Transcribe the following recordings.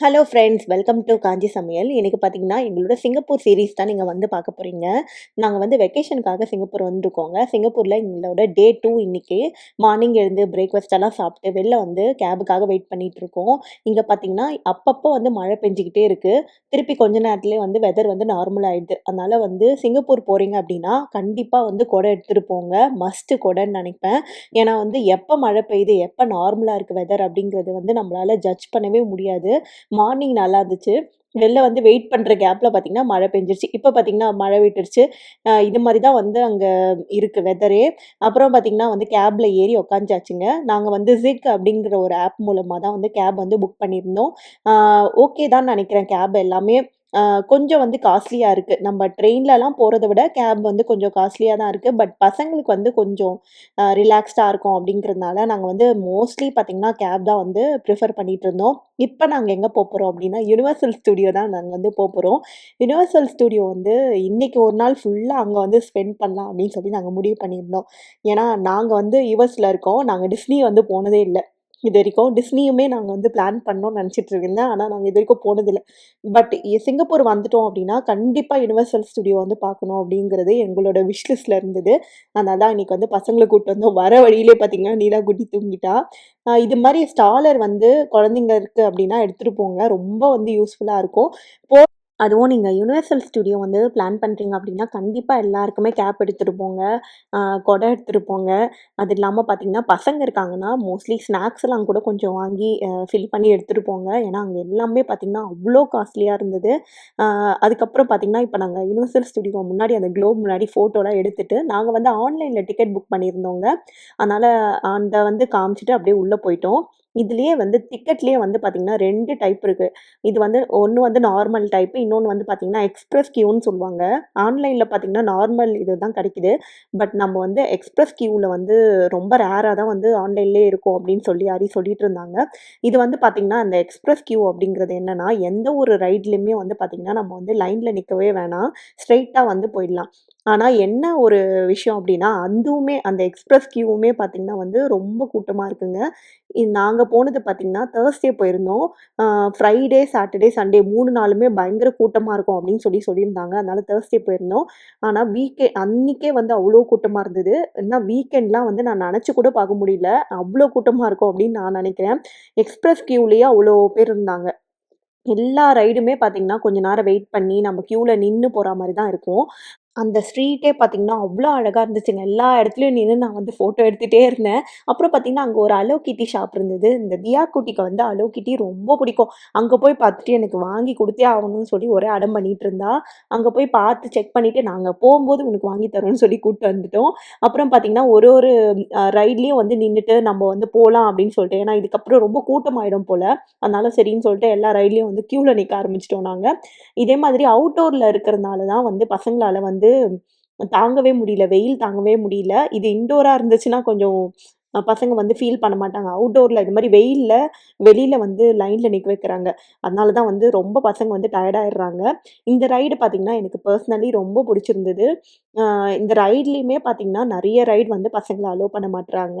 Hello friends welcome to Kanchi சமையல் இன்றைக்கி பார்த்தீங்கன்னா எங்களோட சிங்கப்பூர் சீரீஸ் தான் நீங்கள் வந்து பார்க்க போகிறீங்க நாங்கள் வந்து வெக்கேஷனுக்காக சிங்கப்பூர் வந்துருக்கோங்க. சிங்கப்பூரில் எங்களோட டே டூ இன்னைக்கு மார்னிங் எழுந்து பிரேக்ஃபாஸ்ட் எல்லாம் சாப்பிட்டு வெளில வந்து கேபுக்காக வெயிட் பண்ணிகிட்ருக்கோம் இருக்கோம். இங்கே பார்த்தீங்கன்னா அப்பப்போ வந்து மழை பெஞ்சிக்கிட்டே இருக்குது திருப்பி கொஞ்ச நேரத்துலேயே வந்து வெதர் வந்து நார்மல் ஆகிடுது அதனால் வந்து சிங்கப்பூர் போகிறீங்க அப்படின்னா கண்டிப்பாக வந்து குடை எடுத்துகிட்டு போங்க. மஸ்ட்டு கொடைன்னு நினைப்பேன். ஏன்னா வந்து எப்போ மழை பெய்யுது எப்போ நார்மலாக இருக்குது வெதர் அப்படிங்கிறது வந்து நம்மளால் ஜட்ஜ் பண்ணவே முடியாது. மார்னிங் நல்லா இருந்துச்சு. வெளில வந்து வெயிட் பண்ணுற கேப்பில் பார்த்தீங்கன்னா மழை பெஞ்சிருச்சு. இப்போ பார்த்தீங்கன்னா மழை விட்டுருச்சு. இது மாதிரி தான் வந்து அங்கே இருக்குது வெதரே அப்புறம் பார்த்தீங்கன்னா வந்து கேபில் ஏறி உக்காஞ்சாச்சுங்க. நாங்கள் வந்து ஜிக் அப்படிங்கிற ஒரு ஆப் மூலமாக தான் வந்து கேப் வந்து புக் பண்ணியிருந்தோம். ஓகே தான் நினைக்கிறேன் கேப் எல்லாமே. கொஞ்சம் வந்து காஸ்ட்லியாக இருக்குது நம்ம ட்ரெயின்லலாம் போகிறத விட கேப் வந்து கொஞ்சம் காஸ்ட்லியாக தான் இருக்குது பட் பசங்களுக்கு வந்து கொஞ்சம் ரிலாக்ஸ்டாக இருக்கும் அப்படிங்கிறதுனால நாங்கள் வந்து மோஸ்ட்லி பார்த்திங்கன்னா கேப் தான் வந்து ப்ரிஃபர் பண்ணிகிட்டு இருந்தோம். இப்போ நாங்கள் எங்கே போகிறோம் அப்படின்னா யுனிவர்சல் ஸ்டுடியோ தான் நாங்கள் வந்து போகிறோம் யுனிவர்சல் ஸ்டுடியோ வந்து இன்றைக்கி ஒரு நாள் ஃபுல்லாக அங்கே வந்து ஸ்பெண்ட் பண்ணலாம் அப்படின்னு சொல்லி நாங்கள் முடிவு பண்ணியிருந்தோம். ஏன்னா நாங்கள் வந்து யுஎஸில் இருக்கோம். நாங்கள் டிஸ்னி வந்து போனதே இல்லை. இது வரைக்கும் டிஸ்னியுமே நாங்கள் வந்து பிளான் பண்ணோம்னு நினச்சிட்டு இருந்தேன். ஆனால் நாங்கள் இது வரைக்கும் போனதில்லை. பட் சிங்கப்பூர் வந்துட்டோம் அப்படின்னா கண்டிப்பாக யுனிவர்சல் ஸ்டுடியோ வந்து பார்க்கணும் அப்படிங்கிறது எங்களோட விஷ் இருந்தது. அதனால தான் இன்றைக்கி வந்து பசங்களை கூப்பிட்டு வந்தோம். வர வழியிலே பார்த்தீங்கன்னா நீலா குட்டி தூங்கிட்டா. இது மாதிரி ஸ்டாலர் வந்து குழந்தைங்க இருக்குது அப்படின்னா எடுத்துகிட்டு போங்க. ரொம்ப வந்து யூஸ்ஃபுல்லாக இருக்கும். போ அதுவும் நீங்கள் யுனிவர்சல் ஸ்டுடியோ வந்து பிளான் பண்ணுறீங்க அப்படின்னா கண்டிப்பாக எல்லாருக்குமே கேப் எடுத்துகிட்டு போங்க. கொடை எடுத்துகிட்டு போங்க. அது இல்லாமல் பார்த்தீங்கன்னா பசங்க இருக்காங்கன்னா மோஸ்ட்லி ஸ்நாக்ஸ் எல்லாம் கூட கொஞ்சம் வாங்கி ஃபில் பண்ணி எடுத்துகிட்டு போங்க. ஏன்னா அங்கே எல்லாமே பார்த்தீங்கன்னா அவ்வளோ காஸ்ட்லியாக இருந்தது. அதுக்கப்புறம் பார்த்தீங்கன்னா இப்போ நாங்கள் யூனிவர்சல் ஸ்டுடியோ முன்னாடி அந்த க்ளோப் முன்னாடி ஃபோட்டோலாம் எடுத்துகிட்டு நாங்கள் வந்து ஆன்லைனில் டிக்கெட் புக் பண்ணியிருந்தோங்க. அதனால் அந்த வந்து காமிச்சிட்டு அப்படியே உள்ளே போயிட்டோம். இதுலேயே வந்து டிக்கெட்லேயே வந்து பார்த்திங்கன்னா ரெண்டு டைப் இருக்குது இது வந்து ஒன்று வந்து நார்மல் டைப்பு இன்னொன்று வந்து பார்த்திங்கன்னா எக்ஸ்பிரஸ் கியூன்னு சொல்லுவாங்க. ஆன்லைனில் பார்த்திங்கன்னா நார்மல் இது தான் கிடைக்குது. பட் நம்ம வந்து எக்ஸ்பிரஸ் கியூவில் வந்து ரொம்ப ரேராக தான் வந்து ஆன்லைன்லேயே இருக்கும் அப்படின்னு சொல்லி யாரி சொல்லிட்டு இருந்தாங்க. இது வந்து பார்த்திங்கன்னா அந்த எக்ஸ்பிரஸ் கியூ அப்படிங்கிறது என்னென்னா எந்த ஒரு ரைட்லேயுமே வந்து பார்த்திங்கன்னா நம்ம வந்து லைனில் நிற்கவே வேணாம். ஸ்ட்ரைட்டாக வந்து போயிடலாம். ஆனால் என்ன ஒரு விஷயம் அப்படின்னா அதுவுமே அந்த எக்ஸ்பிரஸ் கியூவுமே பார்த்திங்கன்னா வந்து ரொம்ப கூட்டமாக இருக்குங்க. நாங்கள் போனது பார்த்திங்கன்னா தேர்ஸ்டே போயிருந்தோம். ஃப்ரைடே சாட்டர்டே சண்டே மூணு நாளுமே பயங்கர கூட்டமாக இருக்கும் அப்படின்னு சொல்லி சொல்லியிருந்தாங்க. அதனால் தேர்ஸ்டே போயிருந்தோம். ஆனால் வீக்கே அன்றைக்கே வந்து அவ்வளோ கூட்டமாக இருந்தது. ஏன்னா வீக்கெண்ட்லாம் வந்து நான் நினச்சி கூட பார்க்க முடியல. அவ்வளோ கூட்டமாக இருக்கும் அப்படின்னு நான் நினைக்கிறேன். எக்ஸ்பிரஸ் கியூலேயே அவ்வளோ பேர் இருந்தாங்க. எல்லா ரைடுமே பார்த்திங்கன்னா கொஞ்ச நேரம் வெயிட் பண்ணி நம்ம க்யூவில் நின்று போகிற மாதிரி தான் இருக்கும். அந்த ஸ்ட்ரீட்டே பார்த்திங்கன்னா அவ்வளோ அழகாக இருந்துச்சுங்க. எல்லா இடத்துலையும் நின்று நான் வந்து ஃபோட்டோ எடுத்துகிட்டே இருந்தேன். அப்புறம் பார்த்திங்கன்னா அங்கே ஒரு அலோ கிட்டி ஷாப் இருந்தது. இந்த தியா குட்டிக்கு வந்து அலோ கிட்டி ரொம்ப பிடிக்கும். அங்கே போய் பார்த்துட்டு எனக்கு வாங்கி கொடுத்தே ஆகணும்னு சொல்லி ஒரே அடம் பண்ணிட்டு இருந்தா. அங்கே போய் பார்த்து செக் பண்ணிவிட்டு நாங்கள் போகும்போது உனக்கு வாங்கி தரோன்னு சொல்லி கூப்பிட்டு வந்துட்டோம். அப்புறம் பார்த்திங்கன்னா ஒரு ஒரு ரைட்லேயும் வந்து நின்றுட்டு நம்ம வந்து போகலாம் அப்படின்னு சொல்லிட்டு. ஏன்னா இதுக்கப்புறம் ரொம்ப கூட்டமாயிடும் போல். அதனால சரின்னு சொல்லிட்டு எல்லா ரைட்லேயும் வந்து க்யூவில் நிற்க ஆரம்பிச்சிட்டோம் நாங்கள் இதே மாதிரி அவுட்டோரில் இருக்கிறதுனால தான் வந்து பசங்களால் வந்து வந்து தாங்கவே முடியல வெயில் தாங்கவே முடியல. இது இன்டோராக இருந்துச்சுன்னா கொஞ்சம் பசங்க வந்து ஃபீல் பண்ண மாட்டாங்க. அவுட்டோரில் இது மாதிரி வெயிலில் வெளியில் வந்து லைனில் நிற்க வைக்கிறாங்க. அதனால தான் வந்து ரொம்ப பசங்க வந்து டயர்டாயிடுறாங்க இந்த ரைடு பார்த்திங்கன்னா எனக்கு பர்சனலி ரொம்ப பிடிச்சிருந்தது. இந்த ரைட்லேயுமே பார்த்திங்கன்னா நிறைய ரைடு வந்து பசங்களை அலோவ் பண்ண மாட்டுறாங்க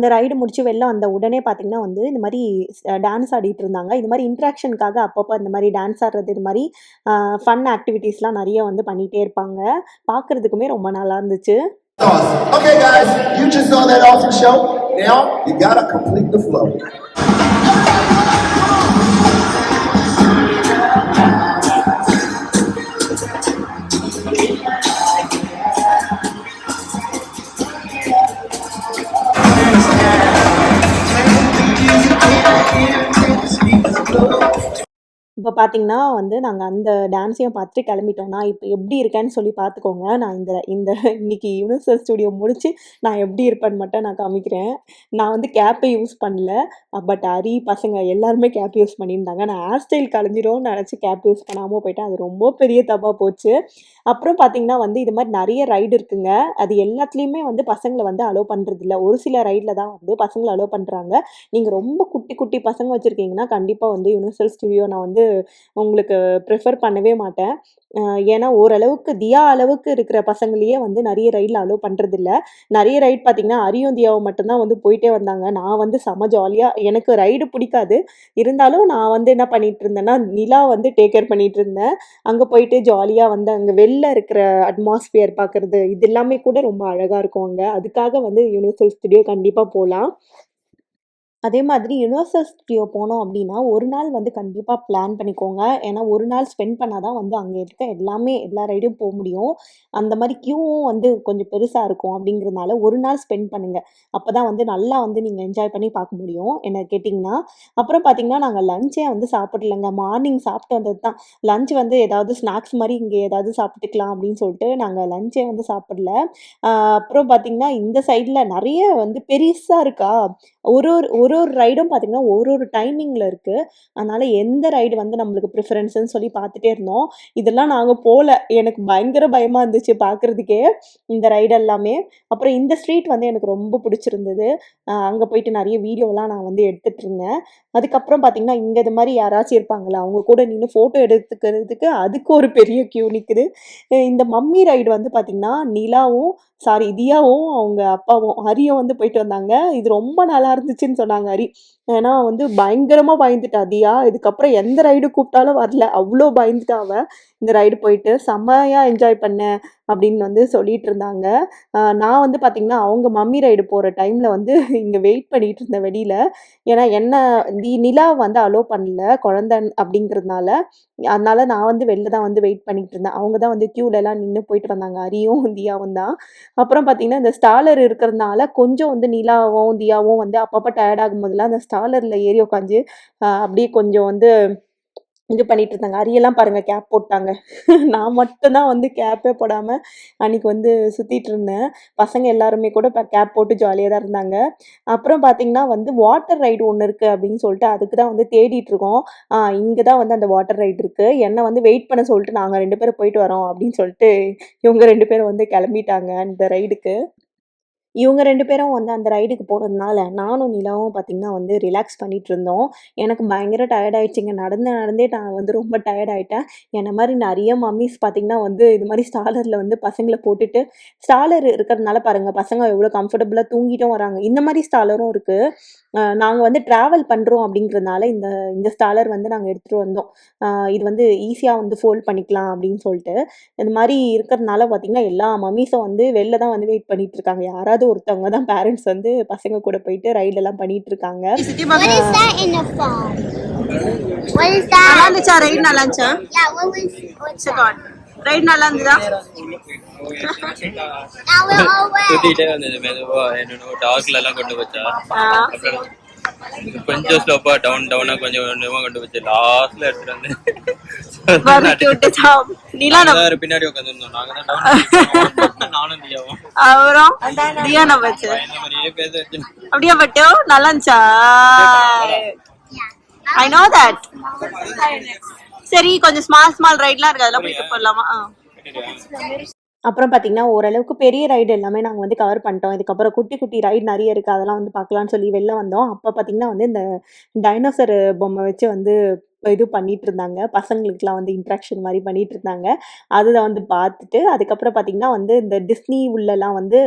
அந்த ரைடு முடிச்சு வெளில வந்த உடனே பார்த்தீங்கன்னா வந்து இந்த மாதிரி டான்ஸ் ஆடிட்டு இருந்தாங்க இது மாதிரி இன்ட்ராக்ஷனுக்காக அப்பப்போ இந்த மாதிரி டான்ஸ் ஆடுறது இது மாதிரி ஃபன் ஆக்டிவிட்டீஸ்லாம் நிறைய வந்து பண்ணிகிட்டே இருப்பாங்க பார்க்குறதுக்குமே ரொம்ப நல்லா இருந்துச்சு Okay, guys, you just saw that awesome show. Now you gotta complete the flow. பார்த்தீங்கன்னா வந்து, நாங்கள் அந்த டான்ஸையும் பார்த்துட்டு கிளம்பிட்டோம். நான் எப்படி இருக்கேன்னு சொல்லி பார்த்துக்கோங்க. நான் இந்த இந்த இன்னைக்கு யுனிவர்சல் ஸ்டுடியோ முடிச்சு, நான் எப்படி இருப்பேன்னு மட்டும் நான் காமிக்கிறேன். நான் வந்து கேப்பை யூஸ் பண்ணல. பட் அரி பசங்க எல்லாருமே கேப் யூஸ் பண்ணியிருந்தாங்க. நான் ஹேர் ஸ்டைல் கலைஞ்சிரும்னு நினச்சி கேப் யூஸ் பண்ணாமல் போயிட்டேன். அது ரொம்ப பெரிய தப்பாக போச்சு. அப்புறம் பார்த்தீங்கன்னா வந்து, இது மாதிரி நிறைய ரைடு இருக்குங்க. அது எல்லாத்துலேயுமே வந்து பசங்களை வந்து அலோவ் பண்ணுறதில்ல ஒரு சில ரைடில் தான் வந்து பசங்களை அலோவ் பண்ணுறாங்க நீங்கள் ரொம்ப குட்டி, குட்டி பசங்க வச்சுருக்கீங்கன்னா கண்டிப்பாக வந்து யூனிவர்சல் ஸ்டுடியோ நான் வந்து உங்களுக்கு ப்ரிஃபர் பண்ணவே மாட்டேன். ஏன்னா, ஓரளவுக்கு தியா அளவுக்கு இருக்கிற பசங்களையே வந்து நிறைய ரைட்ல அலோவ் பண்ணுறதில்ல நிறைய ரைட் பார்த்தீங்கன்னா, அரியும் தியாவும் மட்டும்தான் வந்து போயிட்டே வந்தாங்க. நான் வந்து செம ஜாலியாக எனக்கு ரைடு பிடிக்காது. இருந்தாலும் நான் வந்து என்ன பண்ணிட்டு இருந்தேன்னா, நிலா வந்து டேக் கேர் பண்ணிட்டு இருந்தேன். அங்கே போயிட்டு ஜாலியாக வந்து அங்கே வெளில இருக்கிற அட்மாஸ்பியர் பார்க்குறது இது எல்லாமே கூட ரொம்ப அழகாக இருக்கும் அங்கே அதுக்காக வந்து யுனிவர்சல் ஸ்டுடியோ கண்டிப்பாக போகலாம் அதே மாதிரி யுனிவர்சல் ஸ்டுடியோ போனோம் அப்படின்னா ஒரு நாள் வந்து கண்டிப்பாக பிளான் பண்ணிக்கோங்க. ஏன்னா, ஒரு நாள் ஸ்பெண்ட் பண்ணால் தான் வந்து அங்கே இருக்க எல்லாமே எல்லா ரைடும் போக முடியும். அந்த மாதிரி கியூவும் வந்து கொஞ்சம் பெருசாக இருக்கும் அப்படிங்கிறதுனால ஒரு நாள் ஸ்பெண்ட் பண்ணுங்கள் அப்போ தான் வந்து நல்லா வந்து நீங்கள் என்ஜாய் பண்ணி பார்க்க முடியும், என்ன கேட்டிங்கன்னா அப்புறம் பார்த்தீங்கன்னா, நாங்கள் லஞ்சே வந்து சாப்பிடலங்க. மார்னிங் சாப்பிட்டு வந்தது தான். லஞ்ச் வந்து ஏதாவது ஸ்நாக்ஸ் மாதிரி இங்கே ஏதாவது சாப்பிட்டுக்கலாம் அப்படின்னு சொல்லிட்டு, நாங்கள் லஞ்சே வந்து சாப்பிடல. அப்புறம் பார்த்தீங்கன்னா, இந்த சைடில் நிறைய வந்து பெருசாக இருக்கா, ஒரு ஒரு ஒரு ஒரு ரைடும் பார்த்தீங்கன்னா, ஒரு ஒரு டைமிங்கில் இருக்குது அதனால் எந்த ரைடு வந்து நம்மளுக்கு ப்ரிஃபரன்ஸ்ன்னு சொல்லி பார்த்துட்டே இருந்தோம். இதெல்லாம் நாங்கள் போகல எனக்கு பயங்கர பயமாக இருந்துச்சு பார்க்கறதுக்கே, இந்த ரைடு எல்லாமே. அப்புறம் இந்த ஸ்ட்ரீட் வந்து எனக்கு ரொம்ப பிடிச்சிருந்தது அங்கே போயிட்டு நிறைய வீடியோலாம் நான் வந்து எடுத்துகிட்டு இருந்தேன். அதுக்கப்புறம் பார்த்தீங்கன்னா, இங்கே இது மாதிரி யாராச்சும் இருப்பாங்களா அவங்க கூட நின்று ஃபோட்டோ எடுத்துக்கிறதுக்கு அதுக்கு ஒரு பெரிய கியூ நிற்குது இந்த மம்மி ரைடு வந்து பார்த்தீங்கன்னா, நிலாவும் சாரி தியாவும், அவங்க அப்பாவும், ஹரியும் வந்து போயிட்டு வந்தாங்க. இது ரொம்ப நல்லா இருந்துச்சுன்னு சொன்னாங்க ஹரி. ஏன்னா வந்து பயங்கரமா பயந்துட்டா தியா. இதுக்கப்புறம் எந்த ரைடு கூப்பிட்டாலும் வரல. அவ்வளோ பயந்துட்டா அவ. இந்த ரைடு போயிட்டு செம்மையாக என்ஜாய் பண்ணேன் அப்படின்னு வந்து சொல்லிட்டு இருந்தாங்க. நான் வந்து பார்த்திங்கன்னா அவங்க மம்மி ரைடு போகிற டைமில் வந்து இங்கே வெயிட் பண்ணிகிட்டு இருந்தேன் வெளியில் ஏன்னா, என்ன தி நிலா வந்து அலோவ் பண்ணல. குழந்த அப்படிங்கிறதுனால அதனால் நான் வந்து வெளில தான் வந்து வெயிட் பண்ணிகிட்டு இருந்தேன். அவங்க தான் வந்து க்யூலெல்லாம் நின்று போயிட்டு வந்தாங்க. அரியும் தியாவும் தான். அப்புறம் பார்த்திங்கன்னா இந்த ஸ்டாலர் இருக்கிறதுனால கொஞ்சம் வந்து நிலாவும், தியாவும் வந்து அப்பப்போ டயர்டாகும் போதெல்லாம் அந்த ஸ்டாலரில் ஏறி உட்காந்து, அப்படியே கொஞ்சம் வந்து இது பண்ணிட்டு இருந்தாங்க. அரியெல்லாம் பாருங்க கேப் போட்டாங்க. நான் மட்டும் தான் வந்து கேப்பே போடாம அன்னைக்கு வந்து சுத்திட்டு இருந்தேன். பசங்க எல்லாருமே கூட இப்போ கேப் போட்டு ஜாலியாக தான் இருந்தாங்க. அப்புறம் பார்த்தீங்கன்னா வந்து வாட்டர் ரைடு ஒன்று இருக்கு அப்படின்னு சொல்லிட்டு, அதுக்கு தான் வந்து தேடிட்டு இருக்கோம். ஆ தான் வந்து அந்த வாட்டர் ரைடு இருக்கு. என்னை வந்து வெயிட் பண்ண சொல்லிட்டு, நாங்கள் ரெண்டு பேரும் போயிட்டு வரோம் அப்படின்னு சொல்லிட்டு, இவங்க ரெண்டு பேரும் வந்து கிளம்பிட்டாங்க அந்த ரைடுக்கு. இவங்க ரெண்டு பேரும் வந்து அந்த ரைடுக்கு போனதுனால, நானும் நிலாவும் பார்த்தீங்கன்னா வந்து ரிலாக்ஸ் பண்ணிட்டு இருந்தோம். எனக்கு பயங்கர டயர்ட் ஆகிடுச்சிங்க நடந்து நடந்தே நான் வந்து ரொம்ப டயர்ட் என்னை மாதிரி நிறைய நெறைய மம்மிஸ் பார்த்தீங்கன்னா வந்து, இது மாதிரி ஸ்டாலரில் வந்து பசங்களை போட்டுட்டு ஸ்டாலர் இருக்கிறதுனால பாருங்கள் பசங்க எவ்வளோ கம்ஃபர்டபுளாக தூங்கிட்டும் வராங்க. இந்த மாதிரி ஸ்டாலரும் இருக்குது அ நாங்க வந்து டிராவல் பண்றோம் அப்டிங்கிறதுனால, இந்த இந்த ஸ்டாலர் வந்து நாங்க எடுத்துட்டு வந்தோம். இது வந்து ஈஸியா வந்து ஃபோல்ட் பண்ணிக்கலாம் அப்டின்னு சொல்ட்டு. இது மாரி இருக்கிறதுனால பார்த்தீங்கன்னா, எல்லா மம்மிஸும் வந்து வெளில தான் வந்து வெயிட் பண்ணிட்டு இருக்காங்க. யாராவது ஒருத்தவங்க தான் பேரண்ட்ஸ் வந்து பசங்க கூட போயிட்டு ரைடெல்லாம் பண்ணிட்டு இருக்காங்க. நல்லா? இருந்துச்சா ரைட் நல்லா இருந்துச்சா ரைட் நல்லா இருந்ததா. சுத்திட்டே வந்தது மெதுவா. என்னென்னோ டார்க்ல எல்லாம் கொண்டு போச்சா. கொஞ்சம் ஸ்லோப்பா டவுன் டவுனா கொஞ்சம் கொஞ்சமா கொண்டு போச்சு. லாஸ்ட்ல எடுத்துட்டு வந்து பின்னாடி உட்காந்துருந்தோம் நாங்க தான் நானும் தியாவும். தியா நம்ம அப்படியே பட்டு? நல்லா இருந்துச்சா? ஐ நோ தட் சரி கொஞ்சம் ஸ்மால் ஸ்மால் ரைட்லாம் இருக்கு அதெல்லாம் போயிட்டு போடலாமா. அப்புறம் பார்த்தீங்கன்னா, ஓரளவுக்கு பெரிய ரைடு எல்லாமே நாங்க வந்து கவர் பண்ணிட்டோம். இதுக்கப்புறம் குட்டி, குட்டி ரைடு நெறைய இருக்கு. அதெல்லாம் வந்து பார்க்கலான்னு சொல்லி வெளில வந்தோம். அப்ப பார்த்தீங்கன்னா வந்து, இந்த டைனோசர் பொம்மை வச்சு வந்து இது பண்ணிட்டு இருந்தாங்க. பசங்களுக்குலாம் வந்து இன்ட்ராக்ஷன் மாதிரி பண்ணிட்டு இருந்தாங்க. அதில் வந்து பார்த்துட்டு, அதுக்கப்புறம் பார்த்தீங்கன்னா வந்து, இந்த டிஸ்னி உள்ளலாம் வந்து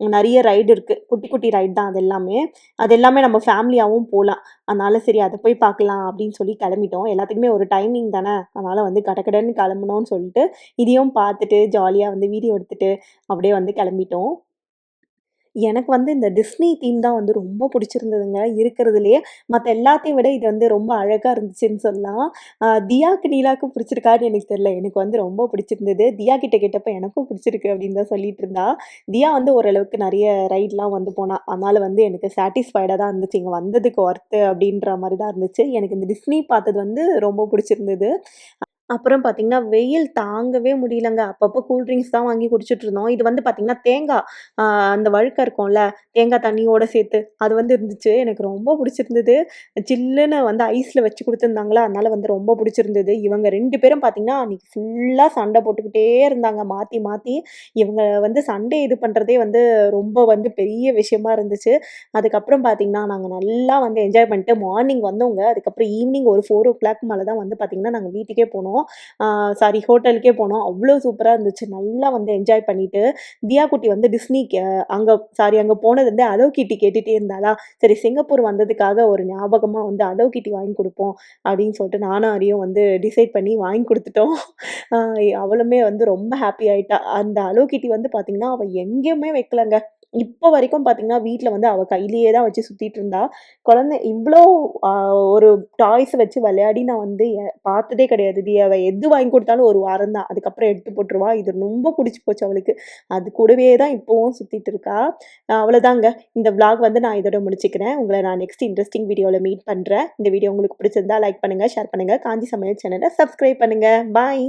நிறைய ரைடு இருக்குது குட்டி, குட்டி ரைடு தான் அது எல்லாமே. அது எல்லாமே நம்ம ஃபேமிலியாகவும் போகலாம் அதனால சரி அதை போய் பார்க்கலாம் அப்படின்னு சொல்லி கிளம்பிட்டோம். எல்லாத்துக்குமே ஒரு டைமிங் தானே. அதனால் வந்து கடக்கடன்னு கிளம்பணும்னு சொல்லிட்டு, இதையும் பார்த்துட்டு, ஜாலியாக வந்து வீடியோ எடுத்துட்டு, அப்படியே வந்து கிளம்பிட்டோம். எனக்கு வந்து இந்த டிஸ்னி தீம் தான் வந்து ரொம்ப பிடிச்சிருந்ததுங்க இருக்கிறதுலையே மற்ற எல்லாத்தையும் விட இது வந்து ரொம்ப அழகாக இருந்துச்சுன்னு சொல்லலாம். தியாக்கு, நீலாக்கு பிடிச்சிருக்கான்னு எனக்கு தெரியல. எனக்கு வந்து ரொம்ப பிடிச்சிருந்தது. தியா கிட்ட கேட்டப்ப எனக்கும் பிடிச்சிருக்கு அப்படின்னு தான் சொல்லிட்டு இருந்தா. தியா வந்து ஓரளவுக்கு நிறைய ரைட்லாம் வந்து போனா. அதனால வந்து எனக்கு சாட்டிஸ்ஃபைடாக தான் இருந்துச்சு. இங்கே வந்ததுக்கு ஒர்த்து அப்படின்ற மாதிரி தான் இருந்துச்சு. எனக்கு இந்த டிஸ்னி பார்த்தது வந்து ரொம்ப பிடிச்சிருந்தது. அப்புறம் பார்த்தீங்கன்னா, வெயில் தாங்கவே முடியலங்க. அப்பப்போ கூல் ட்ரிங்க்ஸ் தான் வாங்கி குடிச்சிட்டு இருந்தோம். இது வந்து பார்த்தீங்கன்னா, தேங்காய் அந்த வழுக்க இருக்கும்ல, தேங்காய் தண்ணியோட சேர்த்து அது வந்து இருந்துச்சு. எனக்கு ரொம்ப பிடிச்சிருந்தது. சில்லுன்னு வந்து ஐஸில் வச்சு கொடுத்துருந்தாங்களா அதனால வந்து ரொம்ப பிடிச்சிருந்தது. இவங்க ரெண்டு பேரும் பார்த்தீங்கன்னா, அன்னைக்கு ஃபுல்லாக சண்டை போட்டுக்கிட்டே இருந்தாங்க மாற்றி மாற்றி இவங்க வந்து சண்டை இது பண்ணுறதே வந்து ரொம்ப வந்து பெரிய விஷயமா இருந்துச்சு. அதுக்கப்புறம் பார்த்தீங்கன்னா, நாங்கள் நல்லா வந்து என்ஜாய் பண்ணிட்டு மார்னிங் வந்தவங்க அதுக்கப்புறம் ஈவினிங் ஒரு ஃபோர் ஓ கிளாக் மேலே தான் வந்து பார்த்தீங்கன்னா, நாங்கள் வீட்டுக்கே போனோம். போனோம் சாரி ஹோட்டலுக்கே போனோம். அவ்வளோ சூப்பராக இருந்துச்சு. நல்லா வந்து என்ஜாய் பண்ணிட்டு, தியா குட்டி வந்து டிஸ்னிக்கு அங்கே சாரி அங்கே போனது வந்து அலோ கிட்டி கேட்டுகிட்டே இருந்தாளா, சரி சிங்கப்பூர் வந்ததுக்காக ஒரு ஞாபகமாக வந்து அலோ கிட்டி வாங்கி கொடுப்போம் அப்படின்னு சொல்லிட்டு நானும் அரியும் வந்து டிசைட் பண்ணி வாங்கி கொடுத்துட்டோம் அவளுமே வந்து ரொம்ப ஹாப்பி ஆயிட்டா. அந்த அலோ கிட்டி வந்து பார்த்திங்கன்னா அவள் எங்கேயுமே வைக்கலங்க. இப்போ வரைக்கும் பார்த்தீங்கன்னா, வீட்டில் வந்து அவள் கையிலேயே தான் வச்சு சுற்றிட்டு இருந்தா. குழந்தை இவ்வளோ ஒரு டாய்ஸ் வச்சு விளையாடி நான் வந்து பார்த்ததே கிடையாது. தியாவ எது வாங்கி கொடுத்தாலும் ஒரு வாரம் தான். அதுக்கப்புறம் எடுத்து போட்டுருவா. இது ரொம்ப பிடிச்சி போச்சு அவளுக்கு. அது கூடவே தான் இப்போவும் சுற்றிட்டு இருக்கா. அவ்வளோதாங்க. இந்த விளாக் வந்து நான் இதோட முடிச்சுக்கிறேன். உங்களை நான் நெக்ஸ்ட் இன்ட்ரெஸ்டிங் வீடியோவில் மீட் பண்ணுறேன் இந்த வீடியோ உங்களுக்கு பிடிச்சிருந்தா லைக் பண்ணுங்கள் ஷேர் பண்ணுங்க. காஞ்சி சமையல் சேனலை சப்ஸ்கிரைப் பண்ணுங்க. பாய்.